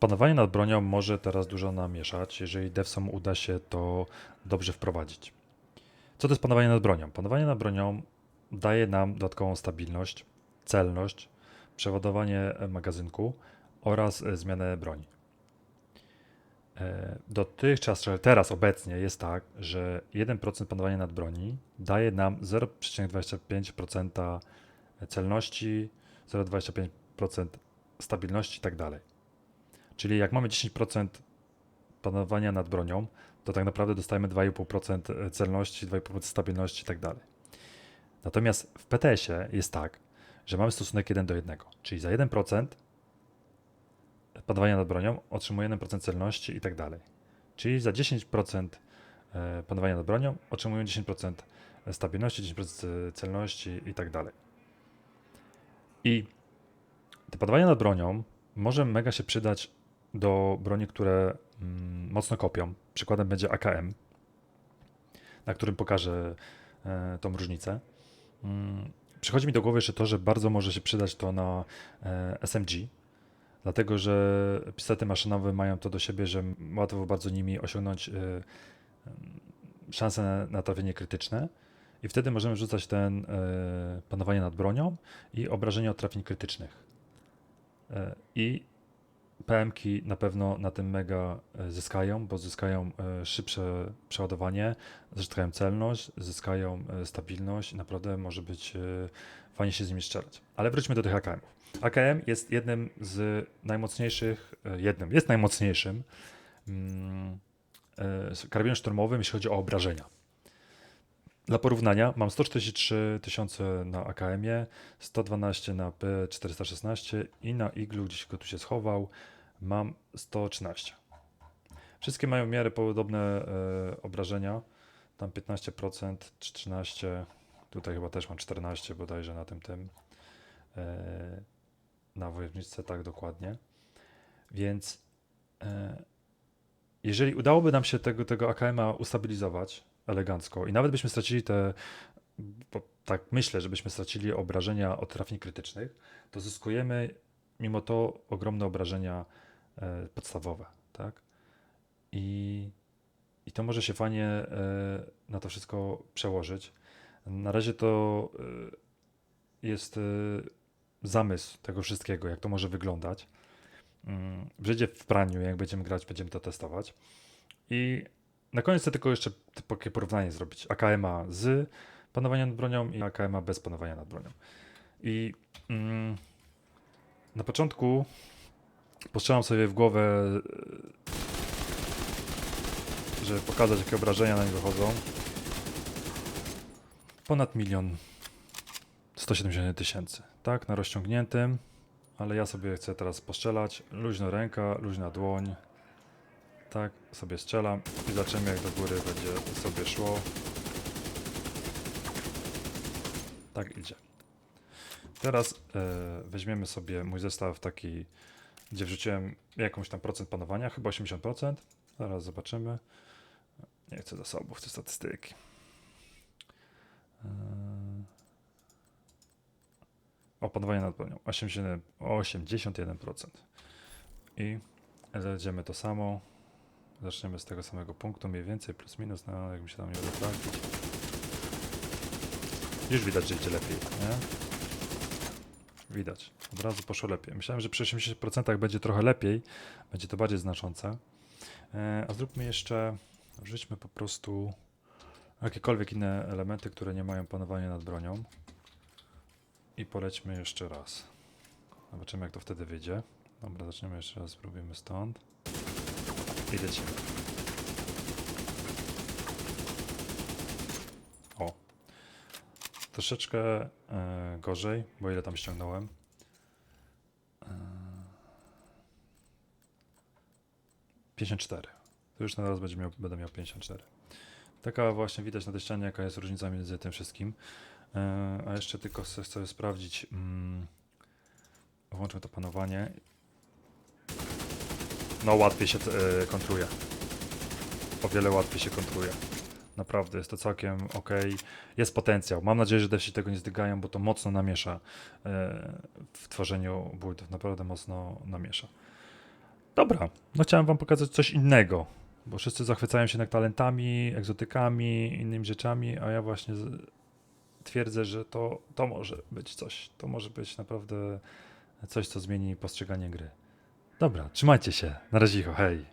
Panowanie nad bronią może teraz dużo namieszać, jeżeli devsom uda się to dobrze wprowadzić. Co to jest panowanie nad bronią? Panowanie nad bronią daje nam dodatkową stabilność, celność, przeładowanie e, magazynku oraz e, zmianę broni. E, Dotychczas, teraz obecnie jest tak, że 1% panowania nad broni daje nam 0,25% celności, 0,25% stabilności i tak. Czyli jak mamy 10% panowania nad bronią, to tak naprawdę dostajemy 2,5% celności, 2,5% stabilności i tak dalej. Natomiast w PTS-ie jest tak, że mamy stosunek 1 do 1, czyli za 1% panowania nad bronią otrzymujemy 1% celności i tak dalej. Czyli za 10% e, panowania nad bronią otrzymujemy 10% stabilności, 10% celności i tak dalej. I to panowanie nad bronią może mega się przydać do broni, które mm, mocno kopią. Przykładem będzie AKM, na którym pokażę e, tą różnicę. Mm, przychodzi mi do głowy jeszcze to, że bardzo może się przydać to na e, SMG, dlatego że pistolety maszynowe mają to do siebie, że łatwo bardzo nimi osiągnąć e, em, szanse na, na trafienie krytyczne. I wtedy możemy rzucać ten panowanie nad bronią i obrażenia od trafień krytycznych. I PM-ki na pewno na tym mega e, zyskają, bo zyskają e, szybsze przeładowanie, zyskają celność, zyskają e, stabilność naprawdę może być fajnie się z nimi strzelać. Ale wróćmy do tych AKM-ów. AKM jest jednym z najmocniejszych, jednym, jest najmocniejszym mm, karabinem szturmowym, jeśli chodzi o obrażenia. Dla porównania mam 143 tysiące na AKM-ie, 112 na P416 i na Iglu, gdzieś go tu się schował, mam 113. Wszystkie mają w miarę podobne e, obrażenia. Tam 15% czy 13%. Tutaj chyba też mam 14 bodajże na tym tym. E, na wojowniczce tak dokładnie. Więc e, jeżeli udałoby nam się tego, tego AKM-a ustabilizować elegancko i nawet byśmy stracili te, tak myślę, żebyśmy stracili obrażenia od trafień krytycznych, to zyskujemy mimo to ogromne obrażenia e, podstawowe, tak? I, I to może się fajnie e, na to wszystko przełożyć. Na razie to e, jest e, zamysł tego wszystkiego, jak to może wyglądać. Mm, Wyjdzie w praniu, jak będziemy grać, będziemy to testować. I na koniec chcę tylko jeszcze takie porównanie zrobić. AKM-a z panowaniem nad bronią i AKM-a bez panowania nad bronią. I mm, na początku postrzelam sobie w głowę, e, żeby pokazać, jakie obrażenia na nie wychodzą. Ponad milion 170 tysięcy, tak, na rozciągniętym, ale ja sobie chcę teraz postrzelać. Luźna ręka, luźna dłoń. Tak, sobie strzelam i zobaczymy, jak do góry będzie sobie szło. Tak idzie. Teraz e, weźmiemy sobie mój zestaw taki, gdzie wrzuciłem jakąś tam procent panowania, chyba 80%. Zaraz zobaczymy. Nie chcę zasobów, chcę statystyki. E, opanowanie nad bronią 80, 81%. I zejdziemy to samo. Zaczniemy z tego samego punktu, mniej więcej plus minus, no jak mi się tam nie uda trafić. Już widać, że idzie lepiej, nie? Widać, od razu poszło lepiej. Myślałem, że przy 80% będzie trochę lepiej, będzie to bardziej znaczące. E, a zróbmy jeszcze, wrzućmy po prostu jakiekolwiek inne elementy, które nie mają panowania nad bronią. I polećmy jeszcze raz. Zobaczymy, jak to wtedy wyjdzie. Dobra, zaczniemy jeszcze raz, spróbujemy stąd. I lecimy. O. Troszeczkę e, gorzej, bo ile tam ściągnąłem? E, 54. To już na raz będzie miał, będę miał 54. Taka właśnie widać na tej ścianie, jaka jest różnica między tym wszystkim. E, a jeszcze tylko chcę sobie sprawdzić. Mm, włączmy to panowanie. No łatwiej się e, kontruje. O wiele łatwiej się kontruje. Naprawdę, jest to całkiem ok. Jest potencjał. Mam nadzieję, że devsi tego nie zdygają, bo to mocno namiesza e, w tworzeniu buildów. Naprawdę mocno namiesza. Dobra, no chciałem wam pokazać coś innego, bo wszyscy zachwycają się nad talentami, egzotykami, innymi rzeczami, a ja właśnie twierdzę, że to, to może być coś. To może być naprawdę coś, co zmieni postrzeganie gry. Dobra, trzymajcie się. Na razie, hej.